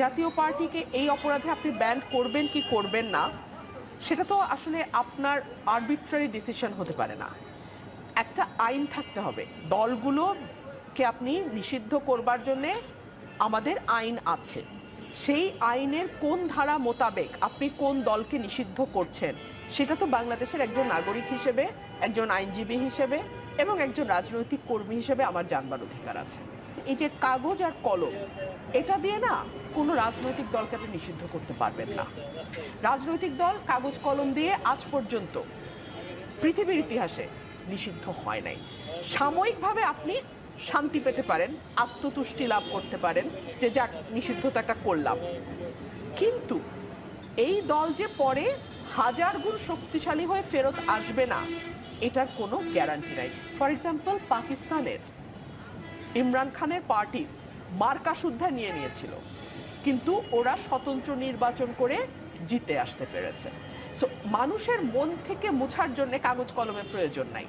জাতীয় পার্টিকে এই অপরাধে আপনি ব্যান করবেন কি করবেন না, সেটা তো আসলে আপনার আরবিট্রারি ডিসিশন হতে পারে না। একটা আইন থাকতে হবে। দলগুলোকে আপনি নিষিদ্ধ করবার জন্যে আমাদের আইন আছে। সেই আইনের কোন ধারা মোতাবেক আপনি কোন দলকে নিষিদ্ধ করছেন, সেটা তো বাংলাদেশের একজন নাগরিক হিসেবে, একজন আইনজীবী হিসেবে এবং একজন রাজনৈতিক কর্মী হিসেবে আমার জানবার অধিকার আছে। এই যে কাগজ আর কলম, এটা দিয়ে না কোনো রাজনৈতিক দলকে আপনি নিষিদ্ধ করতে পারবেন না। রাজনৈতিক দল কাগজ, কলম দিয়ে আজ পর্যন্ত পৃথিবীর ইতিহাসে নিষিদ্ধ হয় নাই। সাময়িকভাবে আপনি শান্তি পেতে পারেন, আত্মতুষ্টি লাভ করতে পারেন, যে যাক, নিষিদ্ধতাটা করলাম। কিন্তু এই দল যে পরে হাজার গুণ শক্তিশালী হয়ে ফেরত আসবে না, এটার কোনো গ্যারান্টি নাই। ফর এক্সাম্পল পাকিস্তানের ইমরান খানের পার্টি মার্কা সুদ্ধা নিয়ে নিয়েছিল। কিন্তু ওরা স্বতন্ত্র নির্বাচন করে জিতে আসতে পেরেছে। সো মানুষের মন থেকে মুছার জন্য কাগজ কলমের প্রয়োজন নাই।